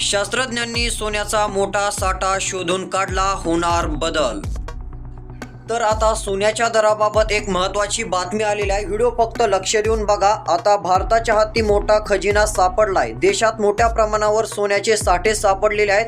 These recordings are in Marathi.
शास्त्रज्ञांनी सोन्याचा मोठा साठा शोधून काढला होणार बदल. तर आता सोन्याच्या दराबाबत एक महत्त्वाची बातमी आलेली आहे. व्हिडिओ फक्त लक्ष देऊन बघा. आता भारताच्या हाती मोठा खजिना सापडलाय. देशात मोठ्या प्रमाणावर सोन्याचे साठे सापडलेले आहेत.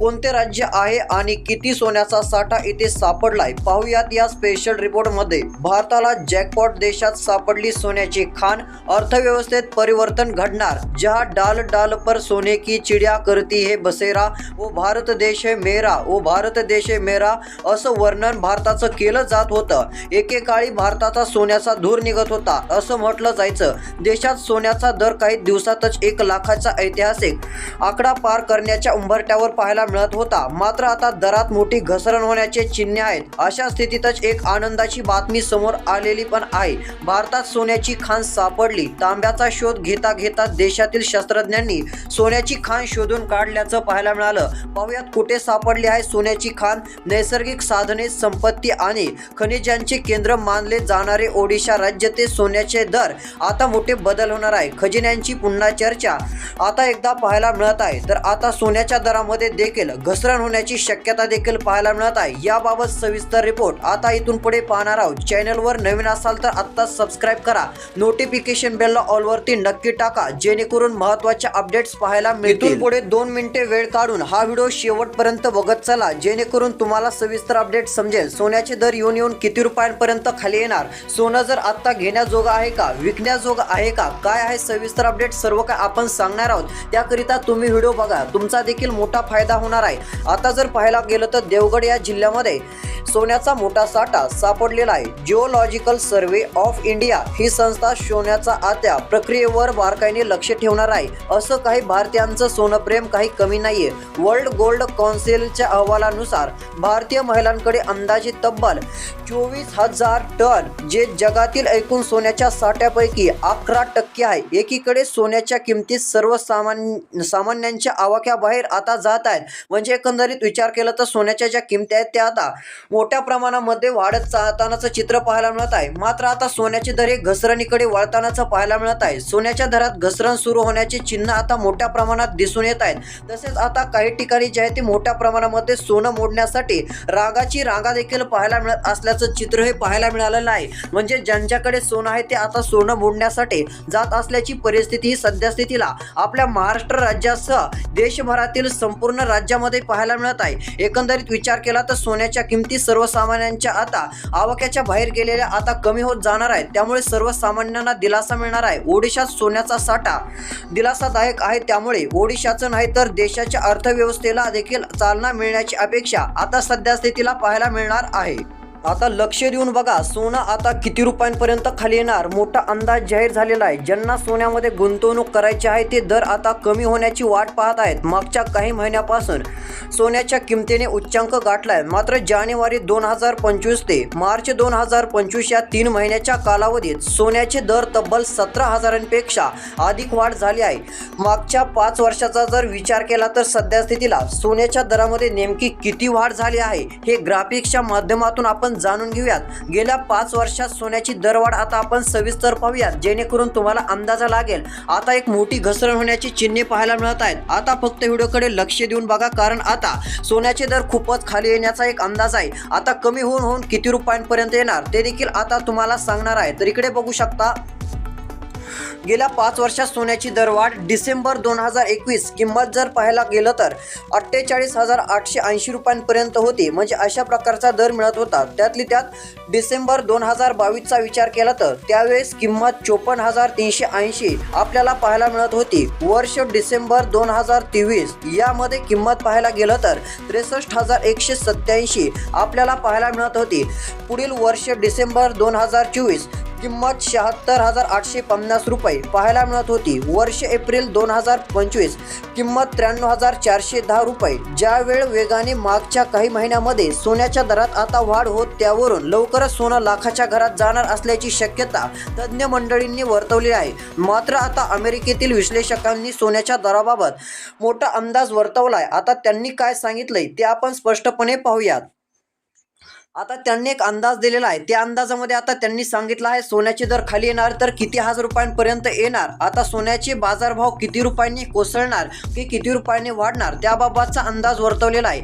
कोणते राज्य आहे आणि किती सोन्याचा साठा इथे सापडलाय? पाहूयात या स्पेशल रिपोर्टमध्ये भारताला जॅकपॉट देशात सापडली सोन्याची खाण. अर्थव्यवस्थेत परिवर्तन घडणार. जहा डाल डाल पर सोने की चिडिया करती हे बसेरा. व भारत देश है मेरा. व भारत देश है मेरा. असं वर्णन भारताचं केलं जात होतं. एकेकाळी भारताचा सोन्याचा धूर निघत होता. असं म्हटलं जायचं. देशात सोन्याचा दर काही दिवसातच एक लाखाचा ऐतिहासिक आकडा पार करण्याच्या उंबरट्यावर पाहायला मिळत होता. मात्र आता दरात मोठी घसरण होण्याचे चिन्हे आहेत. अशा स्थितीतच एक आनंदाची बातमी समोर आलेली पण आहे. भारतात सोन्याची खाण सापडली. तांब्याचा शोध घेता घेता देशातील शास्त्रज्ञांनी सोन्याची खाण शोधून काढल्याचं पाहायला मिळालं. पाहुयात कुठे सापडली आहे सोन्याची खाण? नैसर्गिक साधने संपत्ती आणि खनिजांचे केंद्र मानले जाणारे ओडिशा राज्य ते सोन्याचे दर आता मोठे बदल होणार आहे. खजिन्यांची पुन्हा चर्चा. आता एकदा पाहायला मिळत आहे. तर आता सोन्याच्या दरामध्ये देखील घसरण होण्याची शक्यता देखील पाहायला मिळत आहे. याबाबत सविस्तर रिपोर्ट आता इथून पुढे पाहणार आहोत. चॅनलवर नवीन असाल तर आत्ता सबस्क्राईब करा. नोटिफिकेशन बेलला ऑलवरती नक्की टाका. जेणेकरून महत्त्वाच्या अपडेट्स पाहायला मिळतील. पुढे दोन मिनिटे वेळ काढून हा व्हिडिओ शेवटपर्यंत बघत चला. जेणेकरून तुम्हाला सविस्तर अपडेट समजेल. सोन्याचे दर येऊन येऊन किती रुपयांपर्यंत खाली येणार? सोनं जर आत्ता घेण्याजोगं आहे का? विकण्याजोगं आहे का? काय आहे सविस्तर अपडेट? सर्व काय आपण सांगणार आहोत. त्याकरिता तुम्ही व्हिडिओ बघा. तुमचा देखील मोठा फायदा होणार आहे. आता जर पाहायला गेलं तर देवगड या जिल्ह्यामध्ये सोन्याचा मोठा साठा सापडलेला आहे. जिओलॉजिकल सर्व्हे ऑफ इंडिया ही संस्था सोन्याचा आत्या प्रक्रियेवर बारकाईने लक्ष ठेवणार आहे. असं काही भारतीयांचं सोनप्रेम काही कमी नाहीये. वर्ल्ड गोल्ड कौन्सिलच्या अहवालानुसार भारतीय महिलांकडे अंदाजे तब्बल चोवीस हजार टन जे जगातील एकूण सोन्याच्या साठ्यापैकी अकरा टक्के आहे. एकीकडे सोन्याच्या किमतीत सर्वसामान्य सामान्यांच्या आवाक्याबाहेर आता जात आहेत. म्हणजे एकंदरीत विचार केला तर सोन्याच्या ज्या किमती आहेत त्या आता मोठ्या प्रमाणामध्ये वाढत चालतानाचं चित्र पाहायला मिळत आहे. मात्र आता सोन्याचे दर हे घसरणीकडे वळतानाचं पाहायला मिळत आहे. सोन्याच्या दरात घसरण सुरू होण्याचे चिन्ह आता मोठ्या प्रमाणात दिसून येत आहेत. तसेच आता काही ठिकाणी जे आहे ते मोठ्या प्रमाणामध्ये सोनं मोडण्यासाठी रागाची रांगा देखील पाहायला मिळत असल्याचं चित्र हे पाहायला मिळालेलं आहे म्हणजे ज्यांच्याकडे सोनं आहे ते आता सोनं मोडण्यासाठी जात असल्याची परिस्थिती ही सद्यस्थितीला आपल्या महाराष्ट्र राज्यासह देशभरातील संपूर्ण राज्यामध्ये पाहायला मिळत आहे. एकंदरीत विचार केला तर सोन्याच्या किमती सर्वसामान्यांच्या आता आवाक्याच्या बाहेर गेलेल्या आता कमी होत जाणार आहेत. त्यामुळे सर्वसामान्यांना दिलासा मिळणार आहे. ओडिशात सोन्याचा साठा दिलासादायक आहे. त्यामुळे ओडिशाचं नाही तर देशाच्या अर्थव्यवस्थेला देखील चालना मिळण्याची अपेक्षा आता सध्या स्थितीला पाहायला मिळणार आहे. आता लक्ष देऊन बघा सोनं आता किती रुपयांपर्यंत खाली येणार? मोठा अंदाज जाहीर झालेला आहे. ज्यांना सोन्यामध्ये गुंतवणूक करायची आहे ते दर आता कमी होण्याची वाट पाहत आहेत. मागच्या काही महिन्यापासून सोन्याच्या किमतीने उच्चांक गाठलाय. मात्र जानेवारी दोन हजार पंचवीस ते मार्च दोन हजार पंचवीस या तीन महिन्याच्या कालावधीत सोन्याचे दर तब्बल सतरा हजारांपेक्षा अधिक वाढ झाली आहे. मागच्या पाच वर्षाचा जर विचार केला तर सध्या स्थितीला सोन्याच्या दरामध्ये नेमकी किती वाढ झाली आहे हे ग्राफिक्सच्या माध्यमातून आपण जाणून घेऊयात. गेल्या पाच वर्षात सोन्याची दरवाढ आता आपण सविस्तर पाहूयात जेणेकरून तुम्हाला अंदाजा लागेल. आता एक मोठी घसरण होण्याची चिन्हे पाहायला मिळत आहेत. आता फक्त व्हिडिओकडे लक्ष देऊन बघा कारण आता सोन्याचे दर खूपच खाली येण्याचा एक अंदाज आहे. आता कमी होऊन होऊन किती रुपयांपर्यंत येणार ते देखील आता तुम्हाला सांगणार आहे. तर इकडे बघू शकता. गेल्या पाच वर्षात सोन्याची दरवाढ डिसेंबर दोन हजार एकवीस किंमत जर पाहायला गेलं तर अठ्ठेचाळीस हजार आठशे ऐंशी रुपयांपर्यंत होती. म्हणजे अशा प्रकारचा दर मिळत होता. त्यातली त्यात डिसेंबर दोन हजार बावीसचा विचार केला तर त्यावेळेस किंमत चोपन्न हजार तीनशे ऐंशी आपल्याला पाहायला मिळत होती. वर्ष डिसेंबर दोन हजार तेवीस यामध्ये किंमत पाहायला गेलं तर त्रेसष्ट हजार एकशे सत्याऐंशी आपल्याला पाहायला मिळत होती. पुढील वर्ष डिसेंबर दोन हजार चोवीस किंमत शहात्तर हजार आठशे पन्नास रुपये. पाहायला मिळत होती. वर्ष एप्रिल दोन हजार पंचवीस. किंमत त्र्याण्णव हजार चारशे दहा रुपये. ज्या वेळ वेगाने मागच्या काही महिन्यामध्ये सोन्याच्या दरात आता वाढ होत त्यावरून लवकरच सोनं लाखाच्या घरात जाणार असल्याची शक्यता तज्ज्ञ मंडळींनी वर्तवली आहे. मात्र आता अमेरिकेतील विश्लेषकांनी सोन्याच्या दराबाबत मोठा अंदाज वर्तवलाय. आता त्यांनी काय सांगितलंय ते आपण स्पष्टपणे पाहूयात. आता त्यांनी एक अंदाज दिलेला आहे. त्या अंदाजामध्ये आता त्यांनी सांगितलं आहे सोन्याचे दर खाली येणार तर किती हजार रुपयांपर्यंत येणार? आता सोन्याचे बाजारभाव किती रुपयांनी कोसळणार की किती रुपयांनी वाढणार? त्याबाबतचा अंदाज वर्तवलेला आहे.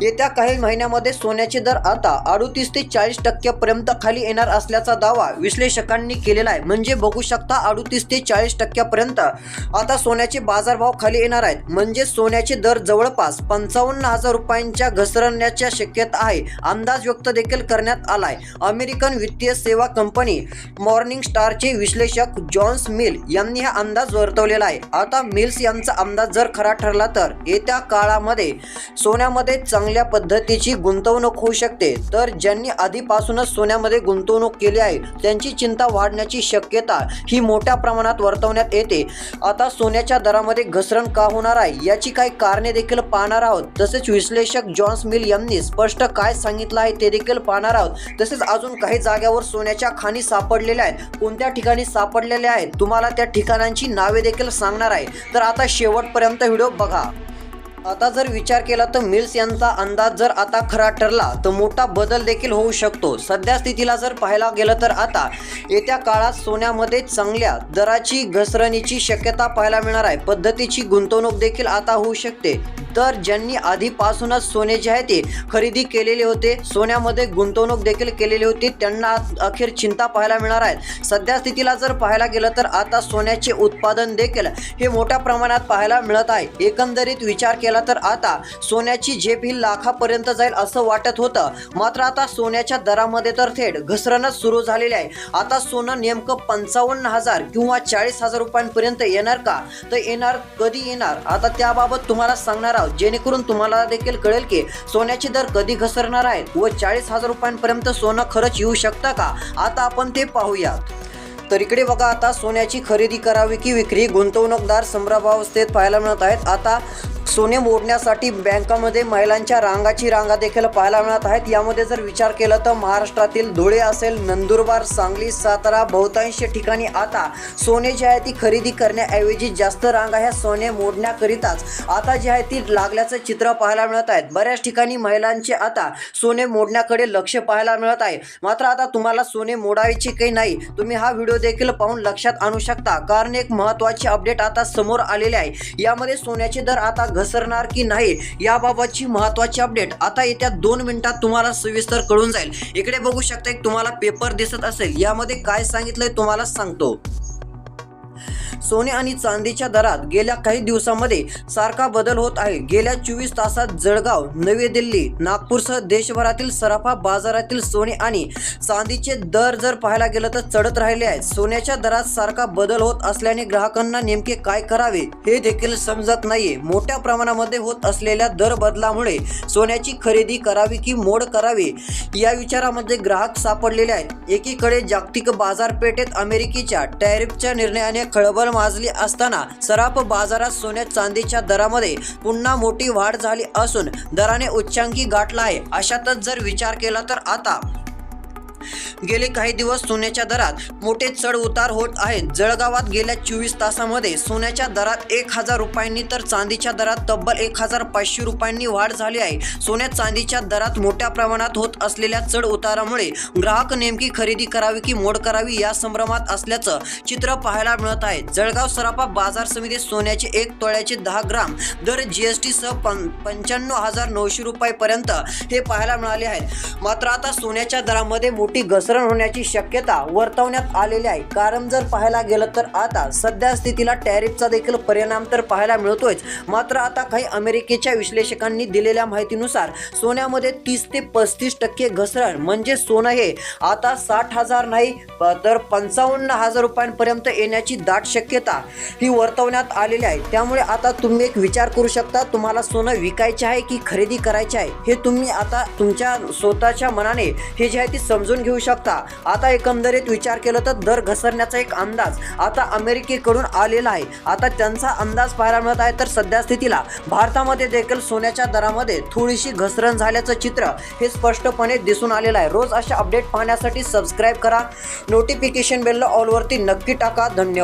येत्या काही महिन्यामध्ये सोन्याचे दर आता अडुतीस ते चाळीस टक्क्यापर्यंत खाली येणार असल्याचा दावा विश्लेषकांनी केलेला आहे. म्हणजे बघू शकता अडुतीस ते चाळीस टक्क्यापर्यंत आता सोन्याचे बाजारभाव खाली येणार आहेत. म्हणजे सोन्याचे दर जवळपास पंचावन्न हजार रुपयांच्या घसरण्याच्या शक्यता आहे. अंदाज व्यक्त देखील करण्यात आलाय. अमेरिकन वित्तीय सेवा कंपनी मॉर्निंग स्टारचे विश्लेषक जॉन्स मिल यांनी हा अंदाज वर्तवलेला आहे. आता मिल्स यांचा अंदाज जर खरा ठरला तर येत्या काळामध्ये सोन्यामध्ये चांगल्या पद्धतीची गुंतवणूक होऊ शकते. तर ज्यांनी आधीपासूनच सोन्यामध्ये गुंतवणूक केली आहे त्यांची चिंता वाढण्याची शक्यता ही मोठ्या प्रमाणात वर्तवण्यात येते. आता सोन्याच्या दरामध्ये घसरण का होणार आहे याची काही कारणे देखील पाहणार आहोत. तसेच विश्लेषक जॉन्स मिल यांनी स्पष्ट काय सांगितलं आहे ते देखील पाहणार आहोत. तसेच अजून काही जाग्यावर सोन्याच्या खाणी सापडलेल्या आहेत. कोणत्या ठिकाणी सापडलेल्या आहेत? तुम्हाला त्या ठिकाणांची नावे देखील सांगणार आहे. तर आता शेवटपर्यंत व्हिडिओ बघा. आता जर विचार केला तर मिल्स यांचा अंदाज जर आता खरा ठरला तर मोठा बदल देखील होऊ शकतो. सध्या स्थितीला जर पाहायला गेलं तर आता येत्या काळात सोन्यामध्ये चांगल्या दराची घसरणीची शक्यता पाहायला मिळणार आहे. पद्धतीची गुंतवणूक देखील आता होऊ शकते. तर ज्यांनी आधीपासूनच सोने जे आहे ते खरेदी केलेले होते सोन्यामध्ये गुंतवणूक देखील केलेली होती त्यांना अखेर चिंता पाहायला मिळणार आहे. सध्या स्थितीला जर पाहायला गेलं तर आता सोन्याचे उत्पादन देखील हे मोठ्या प्रमाणात पाहायला मिळत आहे. एकंदरीत विचार केला तर आता सोन्याची झेप ही लाखापर्यंत जाईल असं वाटत होतं. मात्र आता सोन्याच्या दरामध्ये तर थेट घसरणच सुरू झालेली आहे. आता सोनं नेमकं पंचावन्न हजार किंवा चाळीस हजार रुपयांपर्यंत येणार का? तर येणार कधी येणार? आता त्याबाबत तुम्हाला सांगणार आहोत. जेणेकरून तुम्हाला देखील कळेल की सोन्याचे दर कधी घसरणार आहेत व चाळीस हजार रुपयांपर्यंत सोनं खरंच येऊ शकतं का? आता आपण ते पाहूयात. तर इकडे बघा आता सोन्याची खरेदी करावी की विक्री. गुंतवणूकदार संभ्रमावस्थेत पाहायला मिळत आहेत. आता सोने मोडण्यासाठी बँकामध्ये महिलांच्या रांगाची रांगा देखील पाहायला मिळत आहेत. यामध्ये जर विचार केला तर महाराष्ट्रातील धुळे असेल नंदुरबार सांगली सातारा बहुतांश ठिकाणी आता सोने जे आहे ती खरेदी करण्याऐवजी जास्त रांगा ह्या सोने मोडण्याकरिताच आता जे आहे ती लागल्याचं चित्र पाहायला मिळत आहेत. बऱ्याच ठिकाणी महिलांचे आता सोने मोडण्याकडे लक्ष पाहायला मिळत आहे. मात्र आता तुम्हाला सोने मोडायचे काही नाही तुम्ही हा व्हिडिओ देखील पाहून लक्षात आणू शकता. कारण एक महत्त्वाची अपडेट आता समोर आलेले आहे. यामध्ये सोन्याचे दर आता घसरणार की नाही याबाबतची महत्त्वाची अपडेट आता येत्या दोन मिनिटात तुम्हाला सविस्तर कळून जाईल. इकडे बघू शकता एक तुम्हाला पेपर दिसत असेल. यामध्ये काय सांगितलंय तुम्हाला सांगतो. सोने आणि चांदीच्या दरात गेल्या काही दिवसांमध्ये सारखा बदल होत आहे. गेल्या चोवीस तासात जळगाव नवी दिल्ली नागपूरसह देशभरातील सराफा बाजारातील सोने आणि चांदीचे दर जर पाहायला गेलं तर चढत राहिले आहेत. सोन्याच्या दरात सारखा बदल होत असल्याने ग्राहकांना नेमके काय करावे हे देखील समजत नाहीये. मोठ्या प्रमाणामध्ये होत असलेल्या दर बदलामुळे सोन्याची खरेदी करावी की मोड करावी या विचारामध्ये ग्राहक सापडलेले आहेत. एकीकडे जागतिक बाजारपेठेत अमेरिकेच्या टॅरिफच्या निर्णयाने खळबळ माजली असताना सराफ बाजारात सोन्या चांदीच्या दरामध्ये पुन्हा मोठी वाढ झाली असून दराने उच्चांकी गाठला आहे. अशातच जर विचार केला तर आता गेले काही दिवस सोन्याच्या दरात मोठे चढ उतार होत आहेत. जळगावात गेल्या चोवीस तासामध्ये सोन्याच्या दरात एक हजार रुपयांनी तर चांदीच्या दरात तब्बल एक हजार पाचशे रुपयांनी वाढ झाली आहे. सोन्या चांदीच्या दरात मोठ्या प्रमाणात होत असलेल्या चढ उतारामुळे ग्राहक नेमकी खरेदी करावी की मोड करावी या संभ्रमात असल्याचं चित्र पाहायला मिळत आहे. जळगाव सराफा बाजार समितीत सोन्याचे एक तोळ्याचे दहा ग्राम दर जीएसटी सह पं पंच्याण्णव हजार नऊशे रुपयापर्यंत हे पाहायला मिळाले आहेत. मात्र आता सोन्याच्या दरामध्ये मोठी घसरण होण्याची शक्यता वर्तवण्यात आलेली आहे. कारण जर पाहायला गेलं तर आता सध्या स्थितीला टॅरिफचा देखील परिणाम तर पाहायला मिळतोयच. मात्र आता काही अमेरिकेच्या विश्लेषकांनी दिलेल्या माहितीनुसार सोन्यामध्ये तीस ते पस्तीस टक्के घसरण म्हणजे सोनं हे आता साठ हजार नाही तर पंचावन्न हजार रुपयांपर्यंत येण्याची दाट शक्यता ही वर्तवण्यात आलेली आहे. त्यामुळे आता तुम्ही एक विचार करू शकता तुम्हाला सोनं विकायचे आहे की खरेदी करायचे आहे? हे तुम्ही आता तुमच्या स्वतःच्या मनाने हे जे आहे ते समजून घेऊ घेऊ शकता. आता एकंदरीत विचार केला तर दर घसरण्याचा एक अंदाज आता अमेरिकेकडून आलेला आहे. आता त्यांचा अंदाज पाहायला मिळत आहे तर सध्या स्थितीला भारतामध्ये देखील सोन्याच्या दरामध्ये थोडीशी घसरण झाल्याचं चित्र हे स्पष्टपणे दिसून आलेलं आहे. रोज अशा अपडेट पाहण्यासाठी सबस्क्राईब करा. नोटिफिकेशन बेलला ऑलवरती नक्की टाका. धन्यवाद.